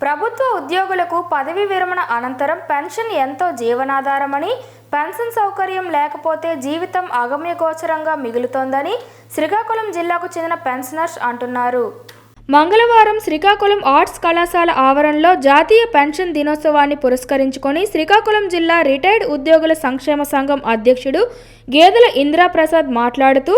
ప్రభుత్వ ఉద్యోగులకు పదవీ విరమణ అనంతరం పెన్షన్ ఎంతో జీవనాధారమని పెన్షన్ సౌకర్యం లేకపోతే జీవితం అగమ్యగోచరంగా మిగులుతోందని శ్రీకాకుళం జిల్లాకు చెందిన పెన్షనర్స్ అంటున్నారు. మంగళవారం శ్రీకాకుళం ఆర్ట్స్ కళాశాల ఆవరణలో జాతీయ పెన్షన్ దినోత్సవాన్ని పురస్కరించుకొని శ్రీకాకుళం జిల్లా రిటైర్డ్ ఉద్యోగుల సంక్షేమ సంఘం అధ్యక్షుడు గేదెల ఇందిరాప్రసాద్ మాట్లాడుతూ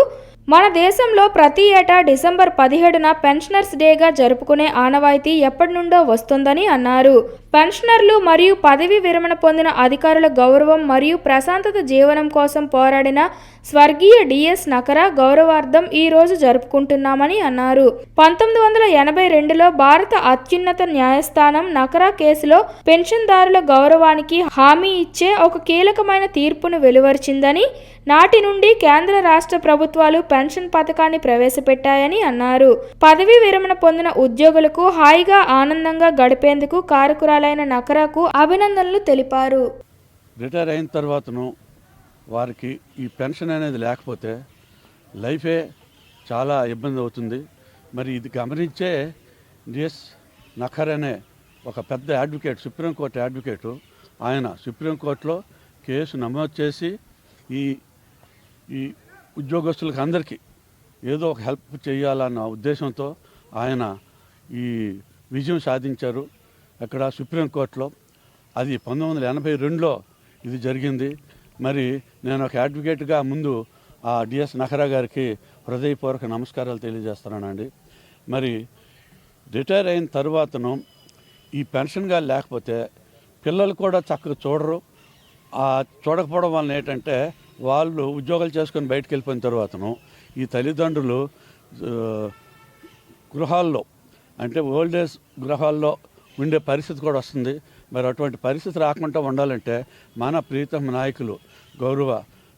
మన దేశంలో ప్రతి ఏటా డిసెంబర్ పదిహేడున పెన్షనర్స్ డేగా జరుపుకునే ఆనవాయితీ ఎప్పటి నుండో వస్తుందని అన్నారు. పెన్షనర్లు మరియు పదవి విరమణ పొందిన అధికారుల గౌరవం మరియు ప్రశాంతత జీవనం కోసం పోరాడిన స్వర్గీయ డిఎస్ నకర గౌరవార్థం ఈ రోజు జరుపుకుంటున్నామని అన్నారు. పంతొమ్మిది వందల ఎనభై రెండులో భారత అత్యున్నత న్యాయస్థానం నకరా కేసులో పెన్షన్దారుల గౌరవానికి హామీ ఇచ్చే ఒక కీలకమైన తీర్పును వెలువరిచిందని నాటి నుండి కేంద్ర రాష్ట్ర ప్రభుత్వాలు పెన్షన్ పథకాన్ని ప్రవేశపెట్టాయని అన్నారు. పదవీ విరమణ పొందిన ఉద్యోగులకు హాయిగా ఆనందంగా గడిపేందుకు కారకురాలైన నకరాకు అభినందనలు తెలిపారు. రిటైర్ అయిన తర్వాతను వారికి ఈ పెన్షన్ అనేది లేకపోతే లైఫే చాలా ఇబ్బంది అవుతుంది. మరి ఇది గమనించే డిఎస్ నఖర్ అనే ఒక పెద్ద అడ్వకేట్ సుప్రీంకోర్టు అడ్వకేటు ఆయన సుప్రీంకోర్టులో కేసు నమోదు చేసి ఈ ఈ ఉద్యోగస్తులకు అందరికీ ఏదో ఒక హెల్ప్ చేయాలన్న ఉద్దేశంతో ఆయన ఈ విజయం సాధించారు. అక్కడ సుప్రీంకోర్టులో అది పంతొమ్మిది వందల ఎనభై రెండులో ఇది జరిగింది. మరి నేను ఒక అడ్వకేట్గా ముందు ఆ డిఎస్ నహరా గారికి హృదయపూర్వక నమస్కారాలు తెలియజేస్తున్నానండి. మరి రిటైర్ అయిన తర్వాతను ఈ పెన్షన్గా లేకపోతే పిల్లలు కూడా చక్కగా చూడరు. ఆ చూడకపోవడం వలన ఏంటంటే వాళ్ళు ఉద్యోగాలు చేసుకొని బయటకు వెళ్ళిపోయిన తర్వాతను ఈ తల్లిదండ్రులు గృహాల్లో అంటే ఓల్డ్ ఏజ్ గృహాల్లో ఉండే పరిస్థితి కూడా వస్తుంది. మరి అటువంటి పరిస్థితి రాకుండా ఉండాలంటే మన ప్రీతమ నాయకులు గౌరవ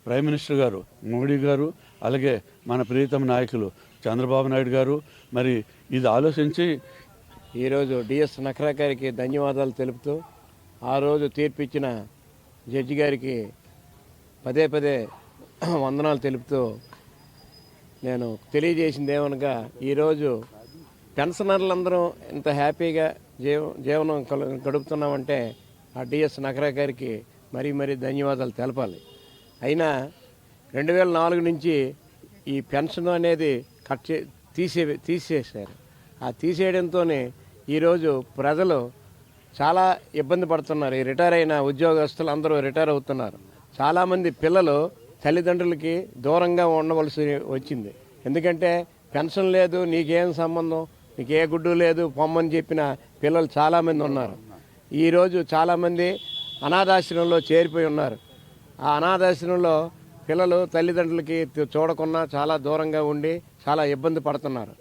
ప్రైమ్ మినిస్టర్ గారు మోడీ గారు అలాగే మన ప్రీతమ నాయకులు చంద్రబాబు నాయుడు గారు మరి ఇది ఆలోచించి ఈరోజు డిఎస్ నఖరా గారికి ధన్యవాదాలు తెలుపుతూ ఆ రోజు తీర్పిచ్చిన జడ్జి గారికి పదే పదే వందనాలు తెలుపుతూ నేను తెలియజేసింది ఏమనగా ఈరోజు పెన్షనర్లందరూ ఇంత హ్యాపీగా జీవ జీవనం గడుపుతున్నామంటే ఆ డిఎస్ నఖరా గారికి మరీ మరీ ధన్యవాదాలు తెలపాలి. అయినా రెండు వేల నాలుగు నుంచి ఈ పెన్షన్ అనేది కట్ చే తీసే తీసేసారు ఆ తీసేయడంతోనే ఈరోజు ప్రజలు చాలా ఇబ్బంది పడుతున్నారు. ఈ రిటైర్ అయిన ఉద్యోగస్తులు అందరూ రిటైర్ అవుతున్నారు. చాలామంది పిల్లలు తల్లిదండ్రులకి దూరంగా ఉండవలసి వచ్చింది. ఎందుకంటే పెన్షన్ లేదు నీకేం సంబంధం నీకు ఏ గుడ్డు లేదు పొమ్మని చెప్పిన పిల్లలు చాలామంది ఉన్నారు. ఈరోజు చాలామంది అనాథాశ్రమంలో చేరిపోయి ఉన్నారు. ఆ అనాథాశ్రమంలో పిల్లలు తల్లిదండ్రులకి చూడకుండా చాలా దూరంగా ఉండి చాలా ఇబ్బంది పడుతున్నారు.